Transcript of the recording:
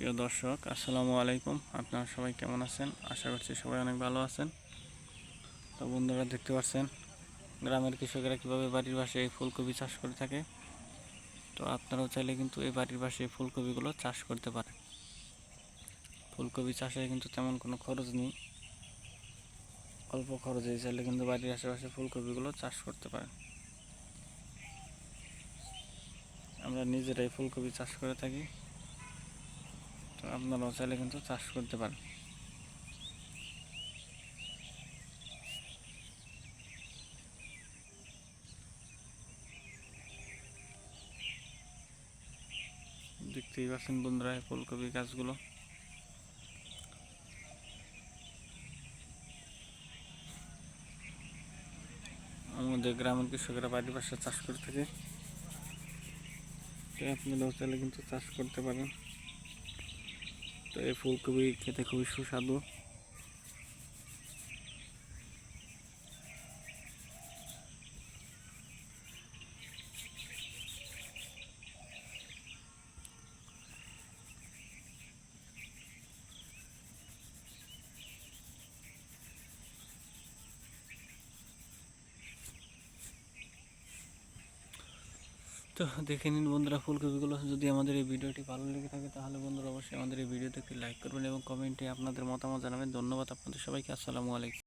প্রিয় দর্শক, আসসালামু আলাইকুম। আপনারা সবাই কেমন আছেন? আশা করছি সবাই অনেক ভালো আছেন। তো বন্ধুরা, দেখতে পাচ্ছেন, গ্রামের কৃষকেরা কীভাবে বাড়ির পাশে এই ফুলকপি চাষ করে থাকে। তো আপনারাও চাইলে কিন্তু এই বাড়ির পাশে ফুলকপিগুলো চাষ করতে পারেন। ফুলকপি চাষে কিন্তু তেমন কোনো খরচ নেই। অল্প খরচে চাইলে কিন্তু বাড়ির আশেপাশে ফুলকপিগুলো চাষ করতে পারেন। আমরা নিজেরাই ফুলকপি চাষ করে থাকি। তো আপনারাও চাইলে কিন্তু চাষ করতে পারেন। দেখতেই পাচ্ছেন বন্ধুরা ফুলকপি গাছগুলো। আমাদের গ্রামের কৃষকেরা বাড়ির পাশে চাষ করে থাকে। আপনারাও চাইলে কিন্তু চাষ করতে পারেন। তো এই ফুলকপি খেতে খুবই সুস্বাদু। তো দেখে নিন বন্ধুরা, ফুলকপিগুলো যদি আমাদের এই ভিডিওটি ভালো লেগে থাকে তাহলে বন্ধুরা অবশ্যই আমাদের এই ভিডিওতে একটি লাইক করবেন এবং কমেন্টে আপনাদের মতামত জানাবেন। ধন্যবাদ আপনাদের সবাইকে, আসসালামু আলাইকুম।